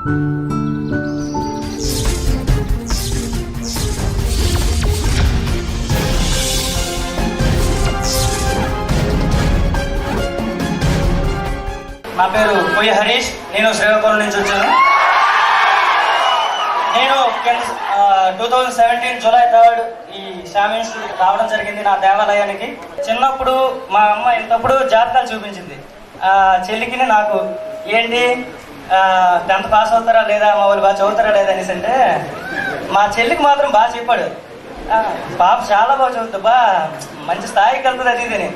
నా పేరు పొయ్యి హరీష్. నేను శ్రీకాకుళం నుంచి వచ్చాను. నేను two thousand seventeen July third ఈ శామీన్స్ రావడం జరిగింది నా దేవాలయానికి. చిన్నప్పుడు మా అమ్మ ఇంతప్పుడు జాతకాలు చూపించింది. ఆ, చెల్లికి నాకు ఏంటి? టెన్త్ పాస్ అవుతారా లేదా మా వాళ్ళు బాగా చదువుతారా లేదా అనేసి అంటే మా చెల్లికి మాత్రం బాగా చెప్పాడు. పాప చాలా బాగా చదువుతుంది బా మంచి స్థాయికి వెళ్తుంది అది ఇదని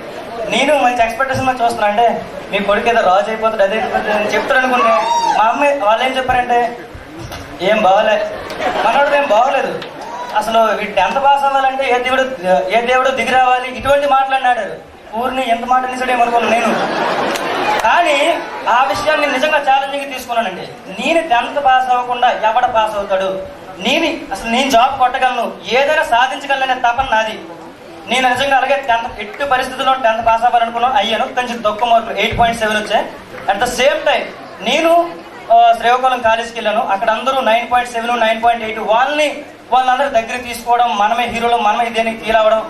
నేను మంచి ఎక్స్పెక్టేషన్ చూస్తున్నా అంటే మీ కొడుకు ఏదో రాజు అయిపోతాడు అదే అయిపోతుంది చెప్తాడు అనుకుంటే మా అమ్మ వాళ్ళు ఏం చెప్పారంటే ఏం బాగోలే మనోడు ఏం బాగోలేదు అసలు వీటి టెన్త్ పాస్ అవ్వాలంటే ఏ దేవుడు ఏ దేవుడు దిగి రావాలి ఇటువంటి మాట్లాడినాడు ఊరిని ఎంత మాట నిజడేమనుకున్నాను నేను. కానీ ఆ విషయాన్ని నిజంగా ఛాలెంజింగ్ తీసుకున్నానండి. నేను టెన్త్ పాస్ అవ్వకుండా ఎవడ పాస్ అవుతాడు? నేను అసలు నేను జాబ్ కొట్టగలను. ఏదైనా సాధించగలనే తపన నాది. నేను నిజంగా అలాగే టెన్త్ ఎట్టి పరిస్థితుల్లో టెన్త్ పాస్ అవ్వాలనుకున్నాను అయ్యాను. కొంచెం తక్కువ మార్కులు ఎయిట్ పాయింట్ సెవెన్ వచ్చాయి. అట్ ద సేమ్ టైం నేను శ్రీకాకుళం కాలేజ్కి వెళ్ళాను. అక్కడ అందరూ nine point seven nine point eight వాళ్ళని వాళ్ళందరూ దగ్గర తీసుకోవడం మనమే హీరోలు మనమే ఇదేని ఫీల్ అవ్వడం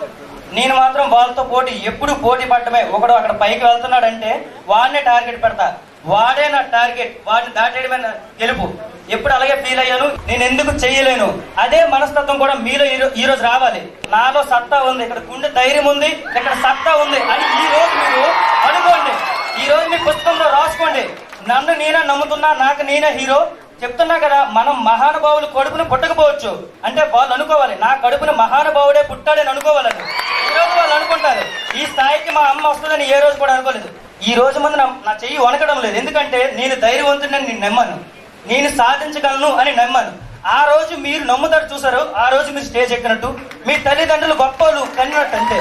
నేను మాత్రం వాళ్ళతో పోటీ ఎప్పుడు పోటీ పడటమే ఒకడు అక్కడ పైకి వెళ్తున్నాడంటే వాడినే టార్గెట్ పెడతా. వాడే నా టార్గెట్. వాడిని దాటేయడమే నా గెలుపు. ఎప్పుడు అలాగే ఫీల్ అయ్యాను. నేను ఎందుకు చేయలేను? అదే మనస్తత్వం కూడా మీలో ఈ రోజు రావాలి. నాలో సత్తా ఉంది. ఇక్కడ గుండె ధైర్యం ఉంది. ఇక్కడ సత్తా ఉంది. అని ఈ రోజు మీరు అనుకోండి. ఈ రోజు మీ పుస్తకంలో రాసుకోండి. నన్ను నేనే నమ్ముతున్నా నాకు నేనే హీరో. చెప్తున్నా కదా మనం మహానుభావులు కడుపును పుట్టకపోవచ్చు. అంటే వాళ్ళు అనుకోవాలి నా కడుపును మహానుభావుడే పుట్టాడని అనుకోవాలని ఈ రోజు వాళ్ళు అనుకుంటారు ఈ స్థాయికి మా అమ్మ వస్తుందని ఏ రోజు కూడా అనుకోలేదు. ఈ రోజు ముందు నా చెయ్యి వణకడం లేదు. ఎందుకంటే నేను ధైర్యవంతుడని నేను నమ్మాను. నేను సాధించగలను అని నమ్మాను. ఆ రోజు మీరు నమ్ముతారు చూసారు. ఆ రోజు మీరు స్టేజ్ ఎక్కినట్టు. మీ తల్లిదండ్రులు గొప్పలు కన్నట్టు అంతే.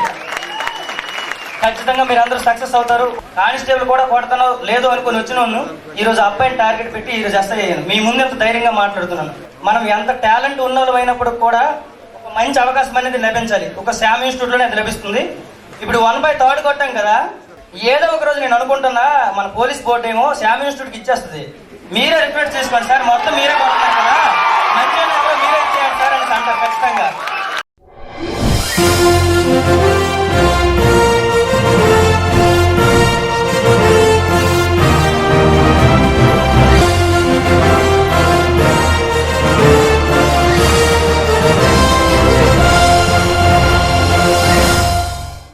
ఖచ్చితంగా మీరు అందరూ సక్సెస్ అవుతారు. కానిస్టేబుల్ కూడా కొడతానో లేదో అనుకుని వచ్చిన ఈ రోజు అబ్బాయిని టార్గెట్ పెట్టి ఈ రోజు ఎస్ఐ అయ్యాను. మీ ముందు ఎంత ధైర్యంగా మాట్లాడుతున్నాను. మనం ఎంత టాలెంట్ ఉన్న వాళ్ళు అయినప్పుడు కూడా ఒక మంచి అవకాశం అనేది లభించాలి. ఒక శామ్ ఇన్స్టిట్యూట్లో అది లభిస్తుంది. ఇప్పుడు వన్ బై థర్డ్ కొట్టాం కదా ఏదో ఒక రోజు నేను అనుకుంటున్నా మన పోలీస్ బోర్డు ఏమో శామ్ ఇన్స్టిట్యూట్కి ఇచ్చేస్తుంది. మీరే రిక్వెస్ట్ చేసుకోండి సార్ మొత్తం మీరే కొడుతున్నారు కదా.